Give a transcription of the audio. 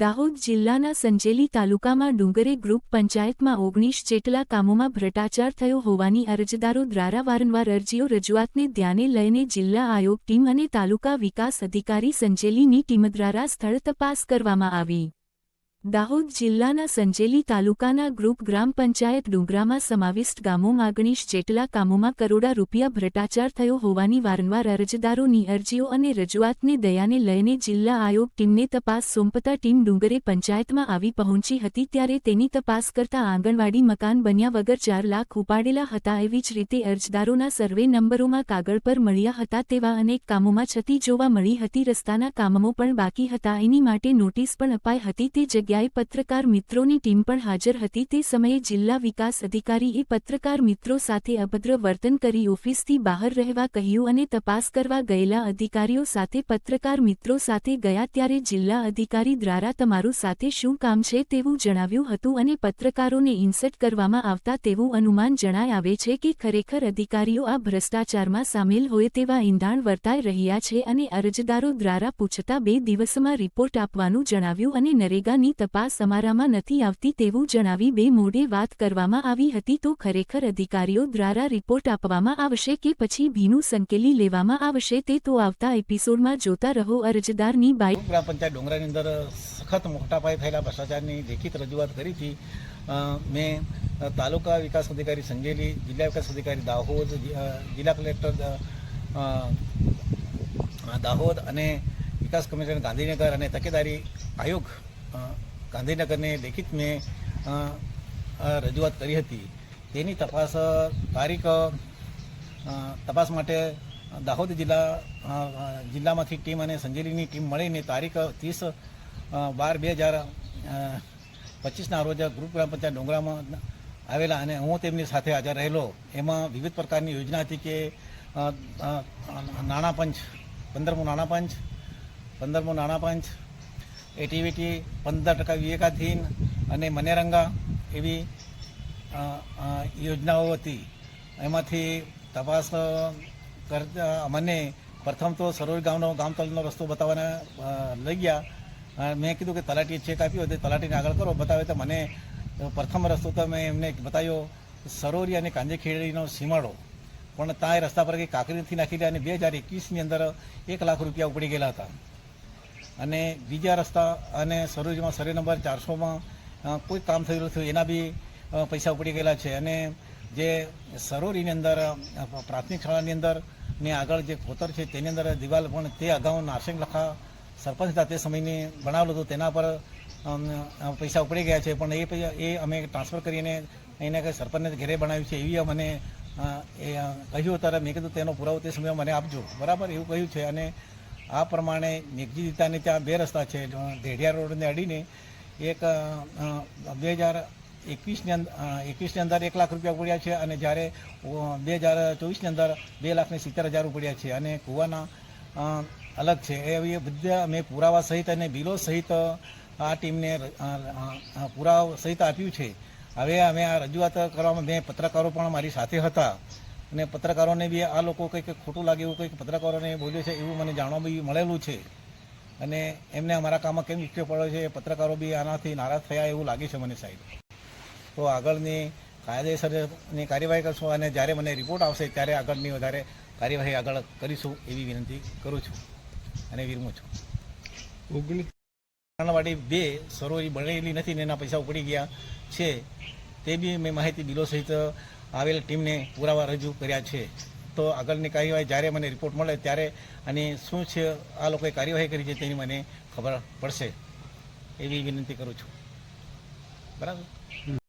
દાહોદ જિલ્લાના સંજેલી તાલુકામાં ડુંગરે ગ્રુપ પંચાયતમાં ઓગણીસ જેટલા કામોમાં ભ્રષ્ટાચાર થયો હોવાની અરજદારો દ્વારા વારંવાર અરજીઓ રજૂઆતને ધ્યાને લઈને જિલ્લા આયોગ ટીમ અને તાલુકા વિકાસ અધિકારી સંજેલીની ટીમ દ્વારા સ્થળ તપાસ કરવામાં આવી. દાહોદ જિલ્લાના સંજેલી તાલુકાના ગ્રુપ ગ્રામ પંચાયત ડુંગરામાં સમાવિષ્ટ ગામોમાં ઓગણીસ જેટલા કામોમાં કરોડા રૂપિયા ભ્રષ્ટાચાર થયો હોવાની વારંવાર અરજદારોની અરજીઓ અને રજૂઆતને દયાને લઈને જિલ્લા આયોગ ટીમને તપાસ સોંપતા ટીમ ડુંગરે પંચાયતમાં આવી પહોંચી હતી ત્યારે તેની તપાસ કરતા આંગણવાડી મકાન બન્યા વગર ચાર લાખ ઉપાડેલા હતા એવી જ રીતે અરજદારોના સર્વે નંબરોમાં કાગળ પર મળ્યા હતા તેવા અનેક કામોમાં છતી જોવા મળી હતી રસ્તાના કામો પણ બાકી હતા એની માટે નોટિસ પણ અપાઈ હતી તે જગ્યાએ પત્રકાર મિત્રોની ટીમ પણ હાજર હતી. તે સમયે જિલ્લા વિકાસ અધિકારીએ પત્રકાર મિત્રો સાથે અભદ્ર વર્તન કરી ઓફિસથી બહાર રહેવા કહ્યું અને તપાસ કરવા ગયેલા અધિકારીઓ સાથે પત્રકાર મિત્રો સાથે ગયા ત્યારે જિલ્લા અધિકારી દ્વારા તમારું સાથે શું કામ છે તેવું જણાવ્યું હતું અને પત્રકારોને ઇન્સર્ટ કરવામાં આવતા તેવું અનુમાન જણાય આવે છે કે ખરેખર અધિકારીઓ આ ભ્રષ્ટાચારમાં સામેલ હોય તેવા ઈંધાણ વર્તાઈ રહ્યા છે અને અરજદારો દ્વારા પૂછતા બે દિવસમાં રિપોર્ટ આપવાનું જણાવ્યું અને નરેગાની તપાસ અમારામાં નથી આવતી તેવું જણાવી બે મોઢે વાત કરવામાં આવી હતી તો ખરેખર અધિકારીઓ દ્વારા રિપોર્ટ આપવામાં આવશે કે પછી ભીનું સંકેલી લેવામાં આવશે તે તો આવતા એપિસોડમાં જોતા રહો અરજદારની બાઈ ગ્રામ પંચાયત ડોંગરાની અંદર સખત મોટા પાયે થયેલા ભ્રષ્ટાચારની લેખિત રજૂઆત કરી હતી. મેં તાલુકા વિકાસ અધિકારી સંજેલી, જિલ્લા વિકાસ અધિકારી દાહોદ જિલ્લા કલેક્ટર દાહોદ અને વિકાસ કમિશનર ગાંધીનગર અને તકેદારી આયોગ ગાંધીનગરને લેખિત મેં રજૂઆત કરી હતી. તેની તપાસ તારીખ તપાસ માટે દાહોદ જિલ્લા જિલ્લામાંથી ટીમ અને સંજેલીની ટીમ મળીને તારીખ ત્રીસ બાર બે હજાર પચીસના રોજ ગ્રુપ ગ્રામ પંચાયત ડોંગરામાં આવેલા અને હું તેમની સાથે હાજર રહેલો. એમાં વિવિધ પ્રકારની યોજના હતી કે નાણાં પંચ, પંદરમું નાણાં પંચ, પંદરમું નાણાં પંચ એટીવીટી પંદર ટકા વિવેકાધીન અને મનેરંગા એવી યોજનાઓ હતી. એમાંથી તપાસ કરતા મને પ્રથમ તો સરોજ ગામનો ગામ તલનો રસ્તો બતાવવાના લઈ ગયા. મેં કીધું કે તલાટીએ ચેક આપ્યો, તે તલાટીને આગળ કરો, બતાવે તો મને પ્રથમ રસ્તો તો મેં એમને બતાવ્યો, સરોરી અને કાંજેખેડીનો સીમાડો. પણ ત્યાં રસ્તા પર કંઈ કાંકરી નથી નાખી અને બે હજાર એકવીસની અંદર એક લાખ રૂપિયા ઉપડી ગયેલા હતા. અને બીજા રસ્તા અને સરોજમાં સર્વે નંબર ચારસોમાં કોઈ કામ થયેલું નથી. એના બી પૈસા ઉપડી ગયેલા છે. અને જે સરોરીની અંદર પ્રાથમિક શાળાની અંદર ને આગળ જે ખોતર છે, તેની અંદર દિવાલ પણ તે અગાઉ નારસિંગ લખા સરપંચ હતા તે સમયની બનાવેલું હતું. તેના પર પૈસા ઉપડી ગયા છે. પણ એ પૈસા, એ અમે ટ્રાન્સફર કરીને એને કંઈ સરપંચને ઘેરે બનાવ્યું છે એવી મને એ કહ્યું. ત્યારે મેં કીધું, તેનો પુરાવો તે સમય મને આપજો. બરાબર એવું કહ્યું છે. અને આ પ્રમાણે મેઘજી દીતાની ત્યાં બે રસ્તા છે. ઢેડિયા રોડને અડીને એક બે હજાર એકવીસની અંદર એકવીસની અંદર એક લાખ રૂપિયા ઉપડ્યા છે અને જ્યારે બે હજાર ચોવીસની અંદર બે લાખને સિત્તેર હજાર ઉપડ્યા છે અને કૂવાના અલગ છે. એ બધા મેં પુરાવા સહિત અને બિલો સહિત આ ટીમને પુરાવા સહિત આપ્યું છે. હવે અમે આ રજૂઆત કરવામાં, મેં પત્રકારો પણ મારી સાથે હતા. અને પત્રકારોને બી આ લોકો કંઈક ખોટું લાગે એવું કંઈક પત્રકારોને બોલ્યું છે એવું મને જાણવા બી મળેલું છે. અને એમને અમારા કામમાં કેમ ઇફેક્ટ પડ્યો છે પત્રકારો બી આનાથી નારાજ થયા એવું લાગે છે મને સાહેબ. તો આગળની કાયદેસરની કાર્યવાહી કરશું અને જ્યારે મને રિપોર્ટ આવશે ત્યારે આગળની વધારે કાર્યવાહી આગળ કરીશું એવી વિનંતી કરું છું અને વિરમું છું. ઓગણીસ બે સરોવરી બનેલી નથી ને એના પૈસા ઉપડી ગયા છે તે બી મેં માહિતી બિલો સહિત આવેલ ટીમને પુરાવા રજૂ કર્યા છે. તો આગળની કાર્યવાહી જ્યારે મને રિપોર્ટ મળે ત્યારે અને શું છે, આ લોકોએ કાર્યવાહી કરી છે તેની મને ખબર પડશે. એવી વિનંતી કરું છું. બરાબર?